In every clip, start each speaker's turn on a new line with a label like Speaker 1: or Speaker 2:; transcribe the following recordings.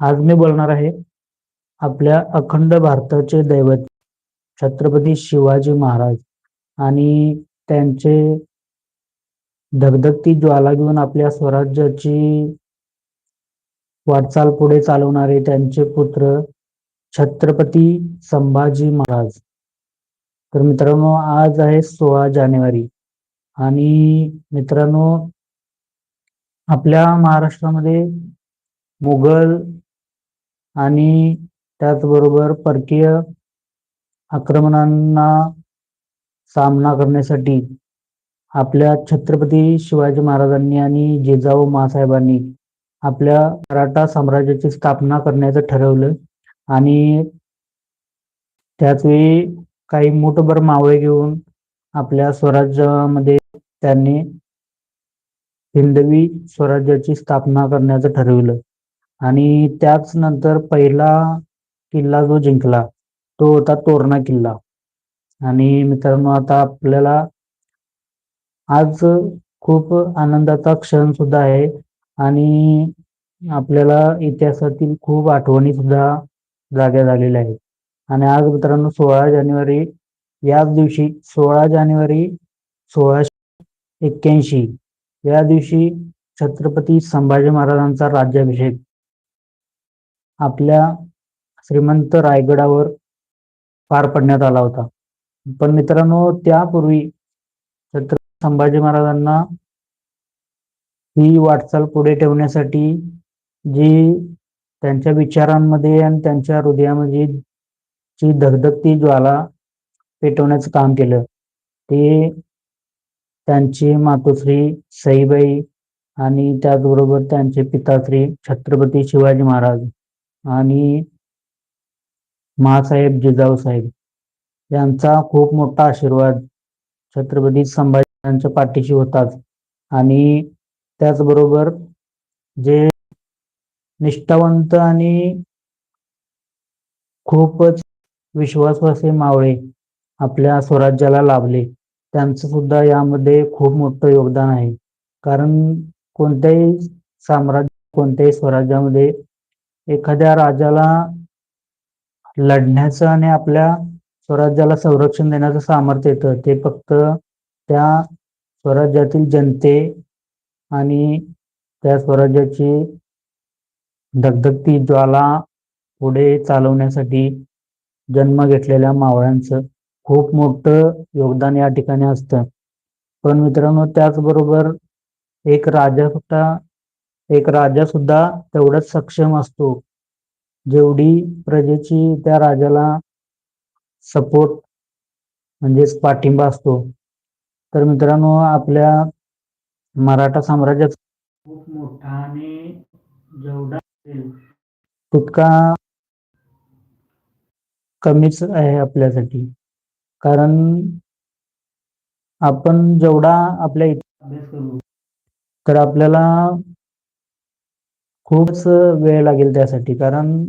Speaker 1: आज मी बोलणार आहे आपल्या अखंड भारताचे दैवत छत्रपती शिवाजी महाराज आणि त्यांचे धगधगती ज्वाला घेऊन आपल्या स्वराज्याची वाटचाल पुढे चालवणारे त्यांचे पुत्र छत्रपती संभाजी महाराज. तर मित्रांनो आज आहे सोळा जानेवारी आणि मित्रांनो आपल्या महाराष्ट्रामध्ये मुघल आणि त्याचबरोबर परकीय आक्रमणांना सामना करण्यासाठी आपल्या छत्रपती शिवाजी महाराजांनी आणि जिजाऊ मासाहेबांनी आपल्या मराठा साम्राज्याची स्थापना करण्याचं ठरवलं. आणि त्याचवेळी काही मोठभर मावळे घेऊन आपल्या स्वराज्यामध्ये त्यांनी हिंदवी स्वराज्याची स्थापना करण्याचं ठरवलं. आणि त्याच नंतर पहिला किल्ला जो जिंकला तो होता तोरणा किल्ला. आणि मित्रांनो आता आपल्याला आज खूप आनंदाचा क्षण सुद्धा आहे आणि आपल्याला इतिहासातील खूप आठवणी सुद्धा जाग्या झालेल्या आहेत. आणि आज मित्रांनो सोळा जानेवारी याच दिवशी सोळा जानेवारी सोळाशे एक्क्याऐंशी या दिवशी छत्रपती संभाजी महाराजांचा राज्याभिषेक आपल्या श्रीमंत रायगडावर पार पडण्यात आला होता. पण मित्रांनो त्यापूर्वी छत्रपती संभाजी महाराजांना ही वाटचाल पुढे ठेवण्यासाठी जी त्यांच्या विचारांमध्ये आणि त्यांच्या हृदयामध्ये जी धगधगती ज्वाला पेटवण्याचं काम केलं ते त्यांची मातोश्री सईबाई आणि त्याचबरोबर त्यांचे पिताश्री छत्रपती शिवाजी महाराज आणि महासाहेब जिजाऊ साहेब यांचा खूप मोठा आशीर्वाद छत्रपती संभाजीच्या पाठीशी होताच. आणि त्याचबरोबर जे निष्ठावंत आणि खूपच विश्वास असे मावळे आपल्या स्वराज्याला लाभले त्यांचं सुद्धा यामध्ये खूप मोठं योगदान आहे. कारण कोणत्याही साम्राज्य कोणत्याही स्वराज्यामध्ये एखाद्या राजाला लढण्याचं आणि आपल्या स्वराज्याला संरक्षण देण्याचं सामर्थ्य येतं. ते फक्त त्या स्वराज्यातील जनते आणि त्या स्वराज्याची धगधगती ज्वाला पुढे चालवण्यासाठी जन्म घेतलेल्या मावळ्यांचं खूप मोठं योगदान या ठिकाणी असतं. पण मित्रांनो त्याचबरोबर एक राजा फक्त एक राजा सुद्धा तेवढाच सक्षम असतो. जेवढी प्रजेची त्या राजाला सपोर्ट म्हणजेच पाठिंबा असतो. तर मित्रांनो आपल्या मराठा साम्राज्यात खूप मोठा आणि जेवढा तितका कमीच आहे आपल्यासाठी. कारण आपण जेवढा आपल्या अभ्यास करू तर आपल्याला खूपच वेळ लागेल त्यासाठी. कारण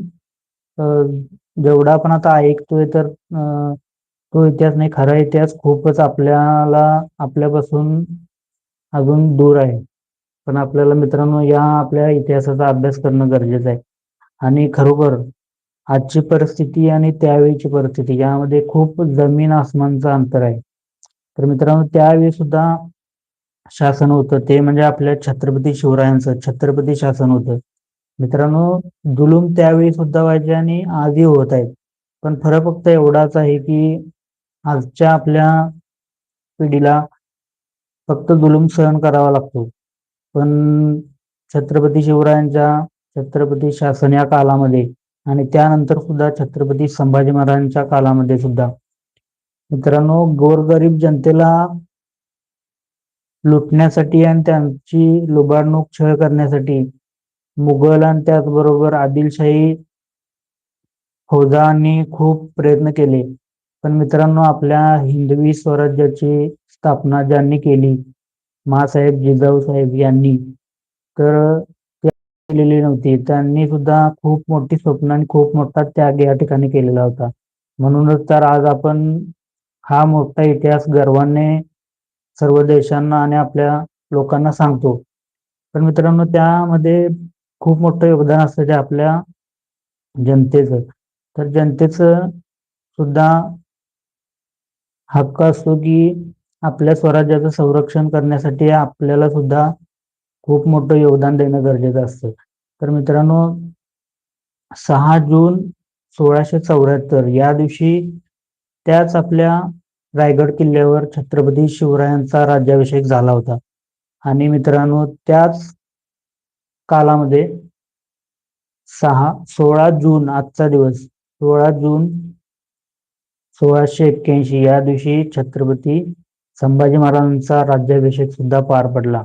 Speaker 1: जेवढा आपण आता ऐकतोय तर तो इतिहास नाही खरा इतिहास खूपच आपल्याला आपल्यापासून अजून दूर आहे. पण आपल्याला मित्रांनो या आपल्या इतिहासाचा अभ्यास करणं गरजेचं आहे. आणि खरोखर आजची परिस्थिती आणि त्यावेळीची परिस्थिती यामध्ये खूप जमीन आसमानचं अंतर आहे. तर मित्रांनो त्यावेळी सुद्धा शासन होतं. ते म्हणजे आपल्या छत्रपती शिवरायांचं छत्रपती शासन होतं. मित्रांनो जुलूम त्यावेळी सुद्धा व्हायचे आणि आजही होत आहेत. पण फरक फक्त एवढाच आहे की आजच्या आपल्या पिढीला फक्त जुलूम सहन करावा लागतो. पण छत्रपती शिवरायांच्या छत्रपती शासन या कालामध्ये आणि त्यानंतर सुद्धा छत्रपती संभाजी महाराजांच्या कालामध्ये सुद्धा. मित्रांनो गोरगरीब जनतेला लुटण्यासाठी आणि त्यांची लुबाडणूक छळ करण्यासाठी मुघल आणि त्याचबरोबर आदिलशाही फौजांनी खूप प्रयत्न केले. पण मित्रांनो आपल्या हिंदवी स्वराज्याची स्थापना ज्यांनी केली महासाहेब जिजाऊ साहेब यांनी तर केलेली नव्हती. त्यांनी सुद्धा खूप मोठी स्वप्न आणि खूप मोठा त्याग या ठिकाणी केलेला होता. म्हणूनच तर आज आपण हा मोठा इतिहास गर्वाने सर्व देशांना आणि आपल्या लोकांना सांगतो. पण मित्रांनो त्यामध्ये खूप मोठं योगदान असतं ते आपल्या जनतेचं. तर जनतेचं सुद्धा हक्क असतो की आपल्या स्वराज्याचं संरक्षण करण्यासाठी आपल्याला सुद्धा खूप मोठं योगदान देणं गरजेचं असतं. तर मित्रांनो सहा जून सोळाशे चौऱ्याहत्तर या दिवशी त्याच आपल्या रायगड किल्ल्यावर छत्रपती शिवरायांचा राज्याभिषेक झाला होता. आणि मित्रांनो त्याच कालामध्ये सहा सोळा जून आजचा दिवस सोळा जून सोळाशे एक्क्याऐंशी. या दिवशी छत्रपती संभाजी महाराजांचा राज्याभिषेक सुद्धा पार पडला.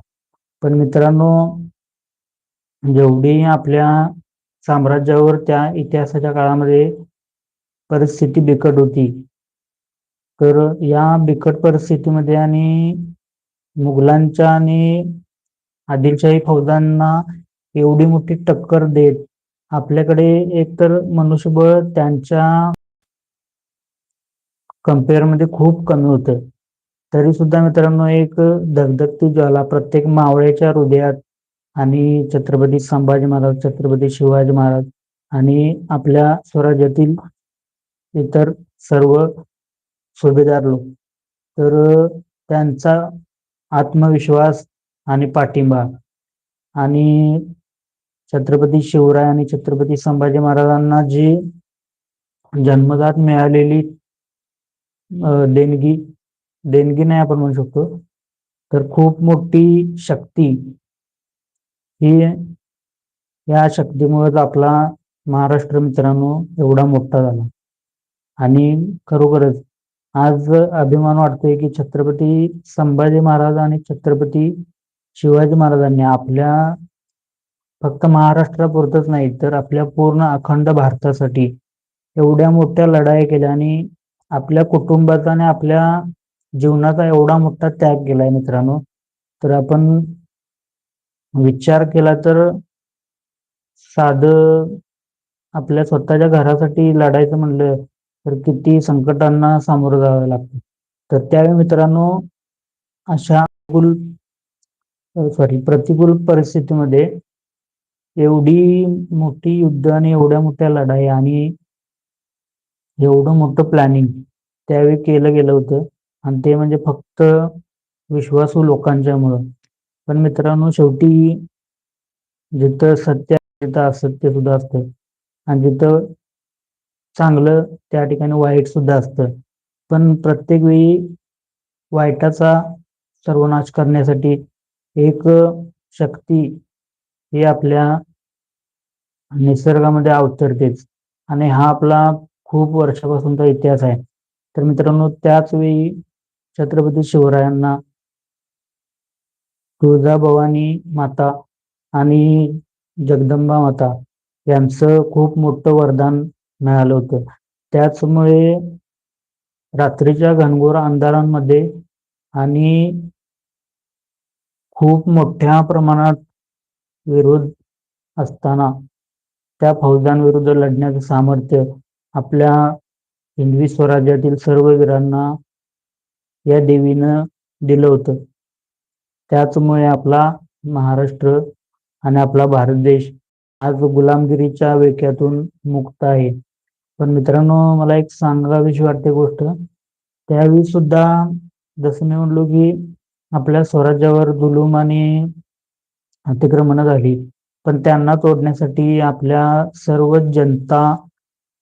Speaker 1: पण मित्रांनो जेवढी आपल्या साम्राज्यावर त्या इतिहासाच्या काळामध्ये परिस्थिती बिकट होती तर या बिकट परिस्थितीमध्ये आणि मुघलांच्या आणि आदिलशाही फौजांना एवढी मोठी टक्कर देत. आपल्याकडे एकतर मनुष्यबळ त्यांच्या कम्पेअरमध्ये खूप कमी होतं. तरी सुद्धा मित्रांनो एक धगधगती ज्वाला प्रत्येक मावळ्याच्या हृदयात आणि छत्रपती संभाजी महाराज छत्रपती शिवाजी महाराज आणि आपल्या स्वराज्यातील इतर सर्व सुभेदार लोक. तर त्यांचा आत्मविश्वास आणि पाठिंबा आणि छत्रपती शिवराय आणि छत्रपती संभाजी महाराजांना जी जन्मजात मिळालेली देणगी देणगी नाही आपण म्हणू शकतो तर खूप मोठी शक्ती ही या शक्तीमुळेच आपला महाराष्ट्र मित्रांनो एवढा मोठा झाला. आणि खरोखरच आज अभिमान वाटतोय की छत्रपती संभाजी महाराज आणि छत्रपती शिवाजी महाराजांनी आपल्या फक्त महाराष्ट्रापुरतच नाही तर आपल्या पूर्ण अखंड भारतासाठी. एवढ्या मोठ्या लढाई केल्या आणि आपल्या कुटुंबाचा आणि आपल्या जीवनाचा एवढा मोठा त्याग केलाय मित्रांनो. तर आपण विचार केला तर साध आपल्या स्वतःच्या घरासाठी लढायचं म्हणलं तर किती संकटांना सामोरं जावं लागतं. तर त्यावेळी मित्रांनो अशा सॉरी प्रतिकूल परिस्थितीमध्ये एवढी मोठी युद्ध आणि एवढ्या मोठ्या लढाई आणि एवढं मोठं प्लॅनिंग त्यावेळी केलं गेलं होतं. आणि ते म्हणजे फक्त विश्वासू लोकांच्यामुळं. पण मित्रांनो शेवटी जिथं सत्य तिथं असत्य सुद्धा असतं. आणि जिथं चांगलं त्या ठिकाणी वाईट सुद्धा असतं. पण प्रत्येक वेळी वाईटाचा सर्वनाश करण्यासाठी एक शक्ती ही आपल्या निसर्गामध्ये अवतरतेच. आणि हा आपला खूप वर्षापासूनचा इतिहास आहे. तर मित्रांनो त्याच वेळी छत्रपती शिवरायांना तुळजाभवानी माता आणि जगदंबा माता यांचं खूप मोठं वरदान मिळालं होतं. त्याचमुळे रात्रीच्या घनघोर अंधारांमध्ये आणि खूप मोठ्या प्रमाणात विरोध असताना त्या फौजांविरुद्ध लढण्याचं सामर्थ्य आपल्या हिंदवी स्वराज्यातील सर्व वीरांना या देवीनं दिलं होतं. त्याचमुळे आपला महाराष्ट्र आणि आपला भारत देश आज गुलामगिरीच्या वेक्यातून मुक्त आहे. पण मित्रांनो मला एक सांगावीशी वाटते गोष्ट. त्यावेळी सुद्धा जसं मी म्हणलो की आपल्या स्वराज्यावर जुलूम आणि अतिक्रमण झाली. पण त्यांना तोडण्यासाठी आपल्या सर्व जनता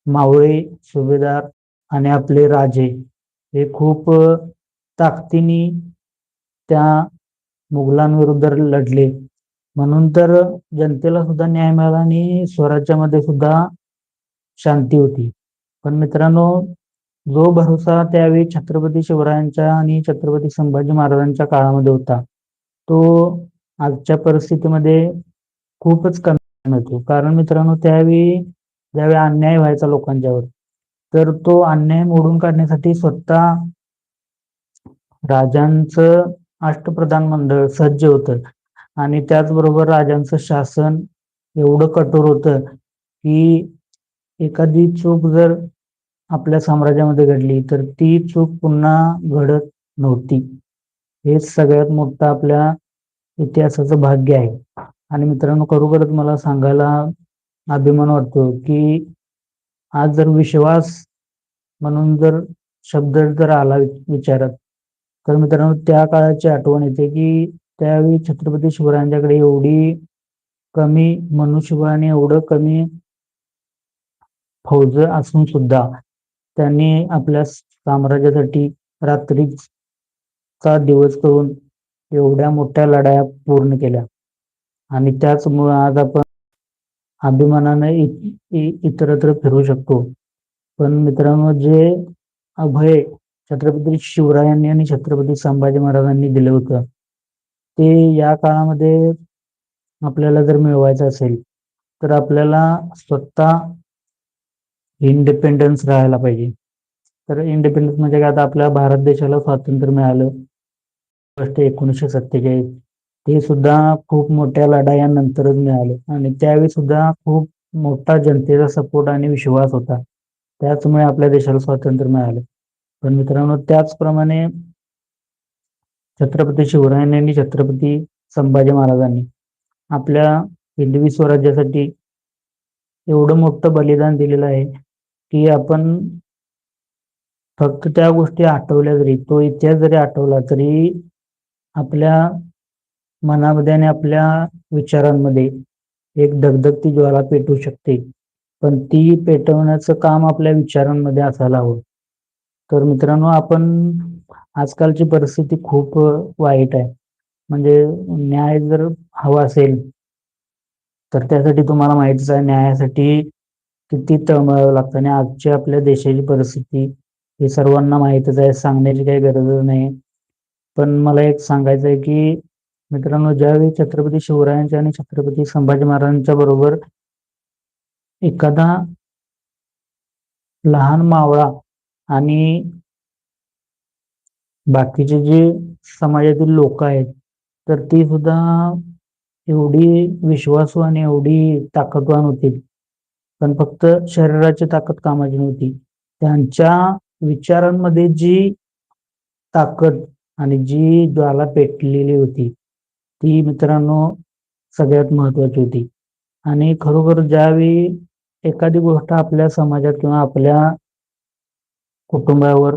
Speaker 1: मावळे सुभेदार आणि आपले राजे हे खूप ताकदीने त्या मुघलांविरुद्ध लढले. म्हणून तर जनतेला सुद्धा न्याय मिळाला आणि स्वराज्यामध्ये सुद्धा शांती होती. पण मित्रांनो जो भरोसा त्यावेळी छत्रपती शिवरायांच्या आणि छत्रपती संभाजी महाराजांच्या काळामध्ये होता तो आजच्या परिस्थितीमध्ये खूपच कमी मिळतो कारण मित्रांनो त्यावेळी ज्यावेळी अन्याय व्हायचा लोकांच्यावर तर तो अन्याय मोडून काढण्यासाठी स्वतः राजांचं अष्टप्रधान मंडळ सज्ज होतं. आणि त्याचबरोबर राजांचं शासन एवढं कठोर होतं की एखादी चूक जर आपल्या साम्राज्यामध्ये घडली तर ती चूक पुन्हा घडत नव्हती. हेच सगळ्यात मोठं आपल्या इतिहासाचं भाग्य आहे. आणि मित्रांनो खरोखरच मला सांगायला अभिमान वाटतो की आज जर विश्वास म्हणून जर शब्द जर आला विचारात तर मित्रांनो त्या काळाची आठवण येते की त्यावेळी छत्रपती शिवरायांच्याकडे एवढी कमी मनुष्यबळाने आणि एवढं कमी फौज असून सुद्धा त्यांनी आपल्या साम्राज्यासाठी रात्रीचा दिवस करून एवढ्या मोठ्या लढाया पूर्ण केल्या. आणि त्याचमुळे आज आपण अभिमानाने इतरत्र फिरू शकतो. पण मित्रांनो जे अभय छत्रपती शिवरायांनी आणि छत्रपती संभाजी महाराजांनी दिलं होतं ते या काळामध्ये आपल्याला जर मिळवायचं असेल तर आपल्याला स्वतः इंडिपेंडन्स राहायला पाहिजे. तर इंडिपेंडन्स म्हणजे काय? आता आपल्या भारत देशाला स्वातंत्र्य मिळालं ऑगस्ट एकोणीसशे सत्तेचाळीस. ते सुद्धा खूप मोठ्या लढायांनंतरच मिळाले. आणि त्यावेळी सुद्धा खूप मोठा जनतेचा सपोर्ट आणि विश्वास होता. त्याचमुळे आपल्या देशाला स्वातंत्र्य मिळालं. पण मित्रांनो त्याचप्रमाणे छत्रपती शिवरायांनी आणि छत्रपती संभाजी महाराजांनी आपल्या हिंदवी स्वराज्यासाठी एवढं मोठं बलिदान दिलेलं आहे की आपण फक्त त्या गोष्टी आठवल्या जरी तो इतिहास जरी आठवला तरी आपल्या मनामध्ये आणि आपल्या विचारांमध्ये एक धगधगती ज्वाला पेटू शकते. पण ती पेटवण्याचं काम आपल्या विचारांमध्ये असायला हवं. तर मित्रांनो आपण आजकालची परिस्थिती खूप वाईट आहे. म्हणजे न्याय जर हवा असेल तर त्यासाठी तुम्हाला माहितीच आहे न्यायासाठी किती तळमळावं लागतं. आणि आजची आपल्या देशाची परिस्थिती हे सर्वांना माहितच आहे सांगण्याची काही गरज नाही. पण मला एक सांगायचं आहे की मित्रांनो ज्यावेळी छत्रपती शिवरायांच्या आणि छत्रपती संभाजी महाराजांच्या बरोबर एखादा लहान मावळा आणि बाकीचे जे समाजातील लोक आहेत तर ती सुद्धा एवढी विश्वासू आणि एवढी ताकदवान होती. पण फक्त शरीराची ताकद कामाची नव्हती. त्यांच्या विचारांमध्ये जी ताकद आणि जी ज्वाला पेटलेली होती ती मित्रांनो सगळ्यात महत्वाची होती. आणि खरोखर ज्यावेळी एखादी गोष्ट आपल्या समाजात किंवा आपल्या कुटुंबावर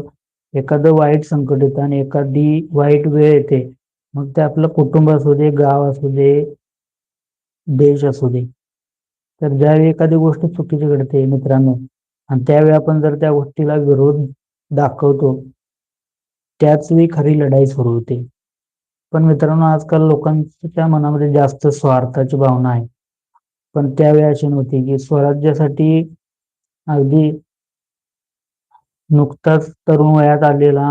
Speaker 1: एखादं वाईट संकट येतं आणि एखादी वाईट वेळ येते मग ते आपलं कुटुंब असू दे गाव असू दे देश असू दे. तर ज्यावेळी एखादी गोष्ट चुकीची घडते मित्रांनो आणि त्यावेळी आपण जर त्या गोष्टीला विरोध दाखवतो त्याच वेळी खरी लढाई सुरू होते. पण मित्रांनो आजकाल लोकांच्या मनामध्ये जास्त स्वार्थाची भावना आहे. पण त्यावेळी अशी नव्हती की स्वराज्यासाठी अगदी नुकताच तरुण वयात आलेला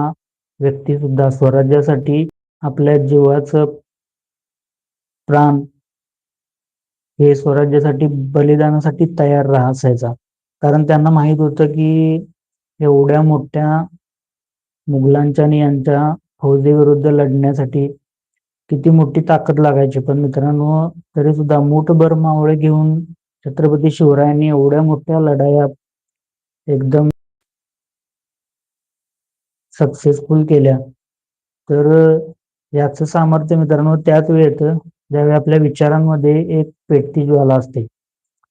Speaker 1: व्यक्ती सुद्धा स्वराज्यासाठी आपल्या जीवाचं प्राण हे स्वराज्यासाठी बलिदानासाठी तयार राहायचा कारण त्यांना माहीत होतं की एवढ्या मोठ्या मुघलांच्या आणि यांच्या फौजेविरुद्ध लढण्यासाठी किती मोठी ताकद लागायची पण मित्रांनो तरी सुद्धा मूठभर मावळे घेऊन छत्रपती शिवरायांनी एवढ्या मोठ्या लढाया एकदम सक्सेसफुल केल्या. तर याचं सामर्थ्य मित्रांनो त्याच वेळेत ज्यावेळी आपल्या विचारांमध्ये एक पेटती ज्वाला असते.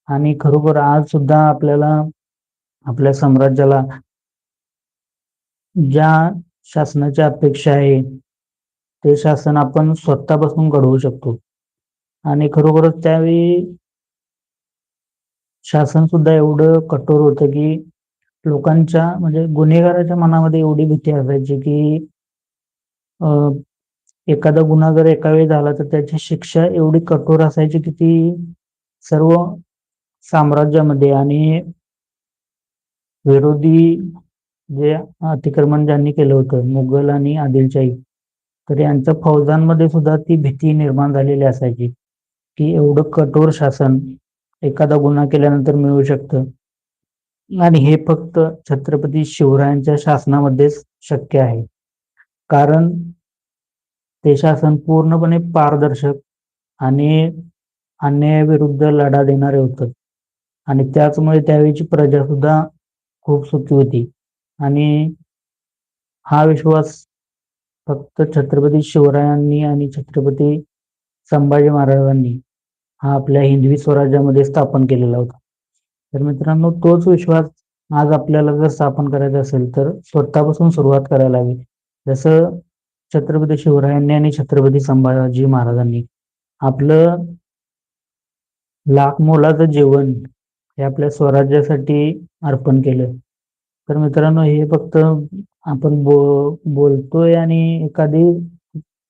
Speaker 1: आणि खरोखर आज सुद्धा आपल्याला आपल्या साम्राज्याला ज्या शासनाच्या अपेक्षा आहे ते शासन आपण स्वतःपासून घडवू शकतो. आणि खरोखरच त्यावेळी शासन सुद्धा एवढं कठोर होतं की लोकांच्या म्हणजे गुन्हेगाराच्या मनामध्ये एवढी भीती असायची की एखादा गुन्हा जर एका वेळी झाला तर त्याची शिक्षा एवढी कठोर असायची की ती सर्व साम्राज्यामध्ये आणि विरोधी जे अतिक्रमण ज्यांनी केलं होतं मुघल आणि आदिलशाही तर यांच्या फौजांमध्ये सुद्धा ती भीती निर्माण झालेली असायची की एवढं कठोर शासन एखादा गुन्हा केल्यानंतर मिळू शकतं. आणि हे फक्त छत्रपती शिवरायांच्या शासनामध्येच शक्य आहे. कारण ते शासन पूर्णपणे पारदर्शक आणि अन्यायाविरुद्ध लढा देणारे होतं. आणि त्याचमुळे त्यावेळीची प्रजा सुद्धा खूप सुखी होती. आणि हा विश्वास फक्त छत्रपती शिवरायांनी आणि छत्रपती संभाजी महाराजांनी हा आपल्या हिंदवी स्वराज्यामध्ये स्थापन केलेला होता. तर मित्रांनो तोच विश्वास आज आपल्याला जर स्थापन करायचा असेल तर स्वतःपासून सुरुवात करायला हवी. जसं छत्रपती शिवरायांनी आणि छत्रपती संभाजी महाराजांनी आपलं लाख मोलाचं जीवन हे आपल्या स्वराज्यासाठी अर्पण केलं. तर मित्रांनो हे फक्त आपण बो बोलतोय आणि एखादी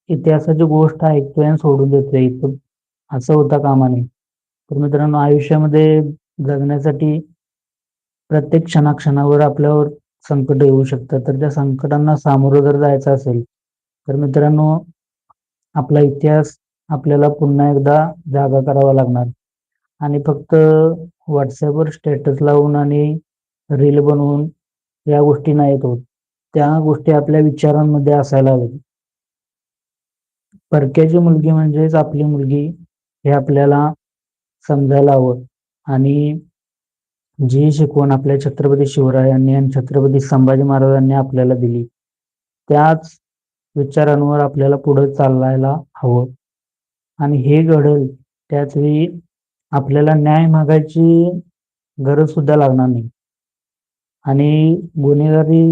Speaker 1: इतिहासाची गोष्ट ऐकतोय आणि सोडून देतोय असं होता कामा नये तर मित्रांनो आयुष्यामध्ये जगण्यासाठी प्रत्येक क्षणाक्षणावर आपल्यावर संकट येऊ शकतात तर त्या संकटांना सामोरं जर जायचं असेल तर मित्रांनो आपला इतिहास आपल्याला पुन्हा एकदा जागा करावा लागणार. आणि फक्त व्हॉट्सअपवर स्टेटस लावून आणि रील बनवून या गोष्टी नाहीत होत. त्या गोष्टी आपल्या विचारांमध्ये असायला हव्यात. परक्याची मुलगी म्हणजेच आपली मुलगी हे आपल्याला समजायला हवं. आणि जी शिकवण आपल्या छत्रपती शिवरायांनी आणि छत्रपती संभाजी महाराजांनी आपल्याला दिली त्याच विचारांवर आपल्याला पुढे चालायला हवं. आणि हे घडल त्याच वेळी आपल्याला न्याय मागायची गरज सुद्धा लागणार नाही. आणि गुन्हेगारी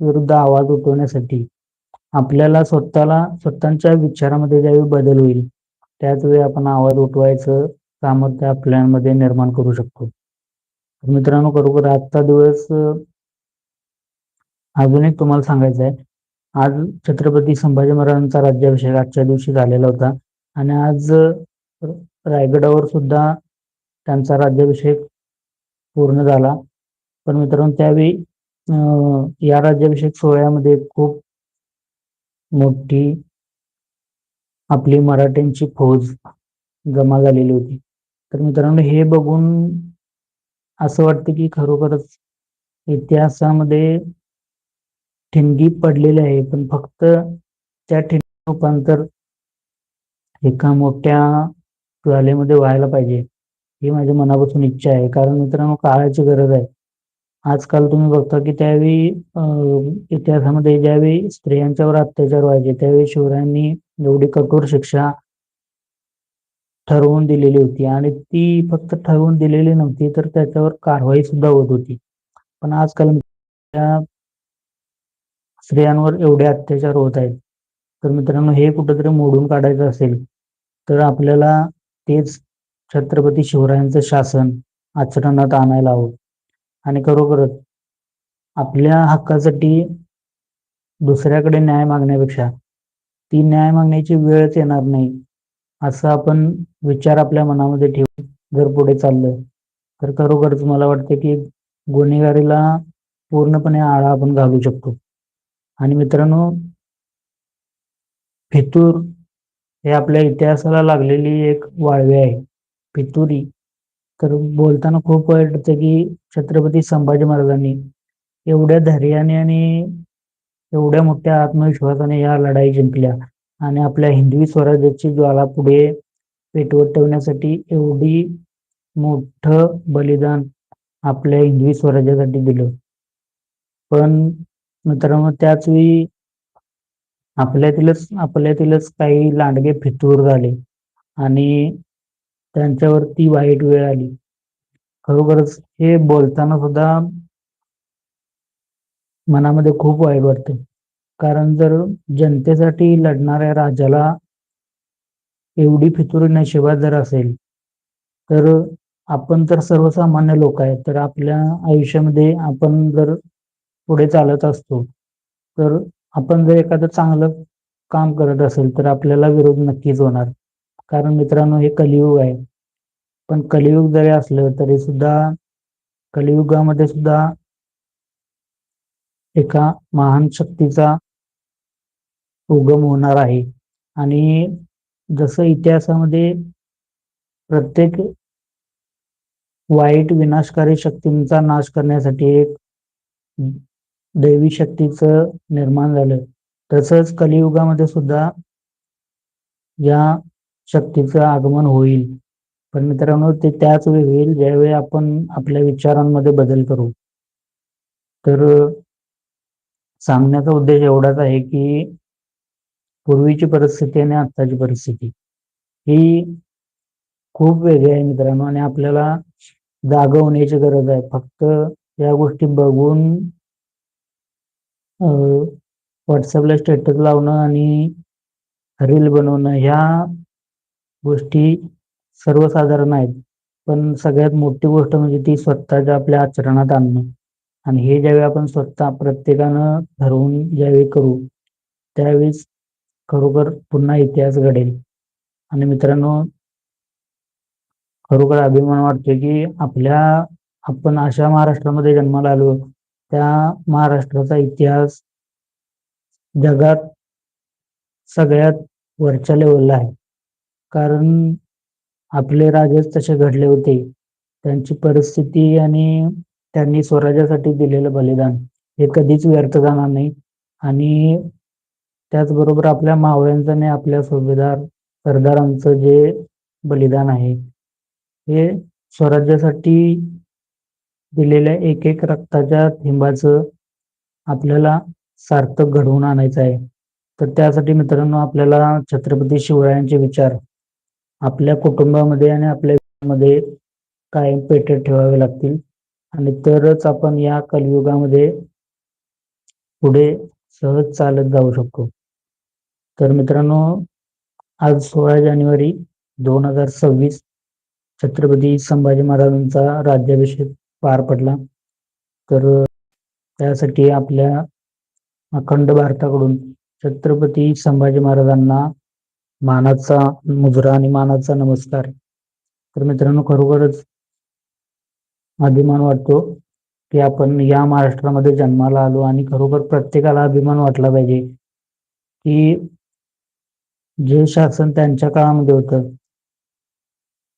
Speaker 1: विरुद्ध आवाज उठवण्यासाठी आपल्याला स्वतःला स्वतःच्या विचारामध्ये ज्यावेळी बदल होईल त्याच वेळी आपण आवाज उठवायचं सामर्थ्य आपल्यामध्ये निर्माण करू शकतो. मित्रांनो खरोखर आजचा दिवस अजून एक तुम्हाला सांगायचं आहे. आज छत्रपती संभाजी महाराजांचा राज्याभिषेक आजच्या दिवशी झालेला होता आणि आज रायगडावर सुद्धा त्यांचा राज्याभिषेक पूर्ण झाला. पण मित्रांनो त्यावेळी या राज्याभिषेक सोहळ्यामध्ये खूप मोठी आपली मराठ्यांची फौज जमा झालेली होती. तर मित्रांनो हे बघून असं वाटतं की खरोखरच इतिहासामध्ये ठिणगी पडलेली आहे पण फक्त त्या ठिणगी रूपांतर एका मोठ्या ज्वालेमध्ये व्हायला पाहिजे ही माझ्या मनापासून इच्छा आहे. कारण मित्रांनो काळाची गरज आहे. आजकाल तुम्ही बघता की त्यावेळी इतिहासामध्ये ज्यावेळी स्त्रियांच्यावर अत्याचार व्हायचे त्यावेळी शिवरायांनी एवढी कठोर शिक्षा ठरवून दिलेली होती. आणि ती फक्त ठरवून दिलेली नव्हती तर त्याच्यावर कारवाई सुद्धा होत होती. पण आजकाल स्त्रियांवर एवढे अत्याचार होत आहेत. तर मित्रांनो हे कुठंतरी मोडून काढायचं असेल तर आपल्याला तेच छत्रपती शिवरायांचं शासन आचरणात आणायला हवं. आणि खरोखरच आपल्या हक्कासाठी दुसऱ्याकडे न्याय मागण्यापेक्षा ती न्याय मागण्याची वेळच येणार नाही असं आपण विचार आपल्या मनामध्ये ठेवून जर पुढे चाललं तर खरोखरच मला वाटतं की गुन्हेगारीला पूर्णपणे आळा आपण घालू शकतो. आणि मित्रांनो फितूर हे आपल्या इतिहासाला लागलेली एक वाळवी आहे. फितुरी तर बोलताना खूप वाटतं की छत्रपती संभाजी महाराजांनी एवढ्या धैर्याने आणि एवढ्या मोठ्या आत्मविश्वासाने या लढाई जिंकल्या. आणि आपल्या हिंदवी स्वराज्याची ज्वाला पुढे पेटवत ठेवण्यासाठी एवढी मोठ बलिदान आपल्या हिंदवी स्वराज्यासाठी दिलं. पण मित्रांनो त्याच वेळी आपल्यातीलच आपल्यातीलच काही लांडगे फितूर झाले. आणि त्यांच्यावरती वाईट वेळ आली. खरोखरच हे बोलताना सुद्धा मनामध्ये खूप वाईट वाटते. कारण जर जनतेसाठी लढणाऱ्या राजाला एवढी फितुरी नशिबात जर असेल तर आपण तर सर्वसामान्य लोक आहेत तर आपल्या आयुष्यामध्ये आपण जर पुढे चालत असतो तर आपण जर एखादं चांगलं काम करत असेल तर आपल्याला विरोध नक्कीच होणार. कारण मित्रांनो हे कलियुग आहे. पण कलियुग जरी असलं तरी सुद्धा कलियुगामध्ये सुद्धा एका महान शक्तीचा उगम होणार आहे. आणि जसं इतिहासामध्ये प्रत्येक वाईट विनाशकारी शक्तींचा नाश करण्यासाठी एक दैवी शक्तीचं निर्माण झालं. तसंच कलियुगामध्ये सुद्धा या शक्तीचं आगमन होईल. पण मित्रांनो ते त्याच वेळी होईल ज्यावेळी आपण आपल्या विचारांमध्ये बदल करू. तर सांगण्याचा उद्देश एवढाच आहे की पूर्वीची परिस्थिती आणि आत्ताची परिस्थिती ही खूप वेगळी आहे मित्रांनो आणि आपल्याला जागा होण्याची गरज आहे. फक्त या गोष्टी बघून व्हॉट्सअपला स्टेटस लावणं आणि रील बनवणं ह्या गोष्टी सर्वसाधारण आहेत. पण सगळ्यात मोठी गोष्ट म्हणजे ती स्वतःच्या आपल्या आचरणात आणणं. आणि हे ज्यावेळी आपण स्वतः प्रत्येकानं ठरवून ज्यावेळी करू त्यावेळेस खरोखर पुन्हा इतिहास घडेल. आणि मित्रांनो खरोखर अभिमान वाटतो की आपल्या आपण अशा महाराष्ट्रामध्ये जन्माला आलो त्या महाराष्ट्राचा इतिहास जगात सगळ्यात वरच्या लेवलला आहे. कारण आपले राजेच तसे घडले होते. त्यांची परिस्थिती आणि त्यांनी स्वराज्यासाठी दिलेलं बलिदान हे कधीच व्यर्थ जाणार नाही. आणि त्याचबरोबर आपल्या मावळ्यांचं आणि आपल्या सुभेदार सरदारांचं जे बलिदान आहे हे स्वराज्यासाठी दिलेल्या एक एक रक्ताच्या थेंबाचं आपल्याला सार्थक घडवून आणायचं आहे. तर त्यासाठी मित्रांनो आपल्याला छत्रपती शिवरायांचे विचार आपल्या कुटुंबामध्ये आणि आपल्या मध्ये कायम पेटत ठेवावे लागतील. आणि तरच आपण या कलियुगामध्ये पुढे सहज चालत जाऊ शकतो. तर मित्रांनो आज सोळा जानेवारी दोन हजार सव्वीस छत्रपती संभाजी महाराजांचा राज्याभिषेक पार पडला. तर त्यासाठी आपल्या अखंड भारताकडून छत्रपती संभाजी महाराजांना मानाचा मुजरा आणि मानाचा नमस्कार. तर मित्रांनो खरोखरच अभिमान वाटतो की आपण या महाराष्ट्रामध्ये जन्माला आलो आणि खरोखर प्रत्येकाला अभिमान वाटला पाहिजे की जे शासन त्यांच्या काळामध्ये होतं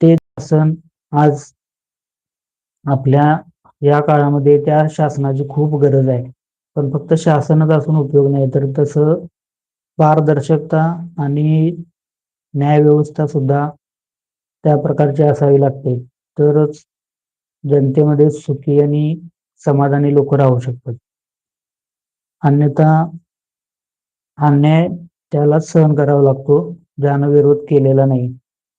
Speaker 1: ते शासन आज आपल्या या काळामध्ये त्या शासनाची खूप गरज आहे. पण फक्त शासनच असून उपयोग नाही तर तसं पारदर्शकता आणि न्यायव्यवस्था सुद्धा त्या प्रकारची असावी लागते. तरच जनतेमध्ये सुखी आणि समाधानी लोक राहू शकतात. अन्यथा अन्याय त्याला सहन करावा लागतो ज्यानं विरोध केलेला नाही.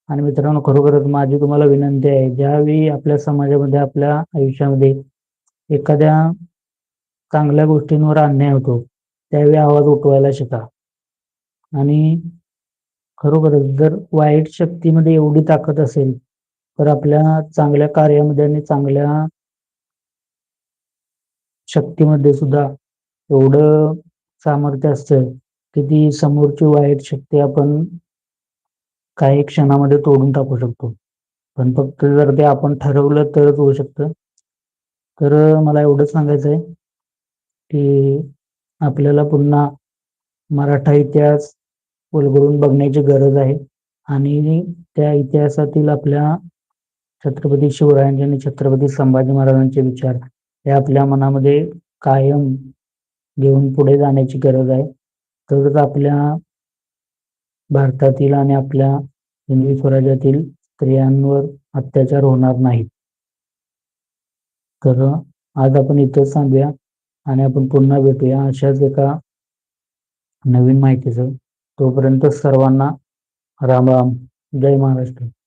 Speaker 1: आणि मित्रांनो खरोखरच माझी तुम्हाला विनंती आहे ज्यावेळी आपल्या समाजामध्ये आपल्या आयुष्यामध्ये एखाद्या चांगल्या गोष्टींवर अन्याय होतो त्यावेळी आवाज उठवायला शिका. आणि खरोखरच जर वाईट शक्तीमध्ये एवढी ताकद असेल तर आपल्या चांगल्या कार्यामध्ये आणि चांगल्या शक्तीमध्ये सुद्धा एवढं सामर्थ्य असतं की ती समोरची वाईट शक्ती आपण काही क्षणामध्ये तोडून टाकू शकतो. पण फक्त जर ते आपण ठरवलं तरच होऊ शकतं. तर मला एवढंच सांगायचं आहे की आपल्याला पुन्हा मराठा इतिहास उलगडून बघण्याची गरज आहे. आणि त्या इतिहासातील आपल्या छत्रपती शिवरायांचे आणि छत्रपती संभाजी महाराजांचे विचार हे आपल्या मनामध्ये कायम घेऊन पुढे जाण्याची गरज आहे. तरच आपल्या भारतातील आणि आपल्या हिंदवी स्वराज्यातील स्त्रियांवर अत्याचार होणार नाहीत. तर आज आपण इथंच सांगूया आणि आपण पुन्हा भेटूया अशाच एका नवीन माहितीचं तोपर्यंत सर्वांना राम राम. जय महाराष्ट्र.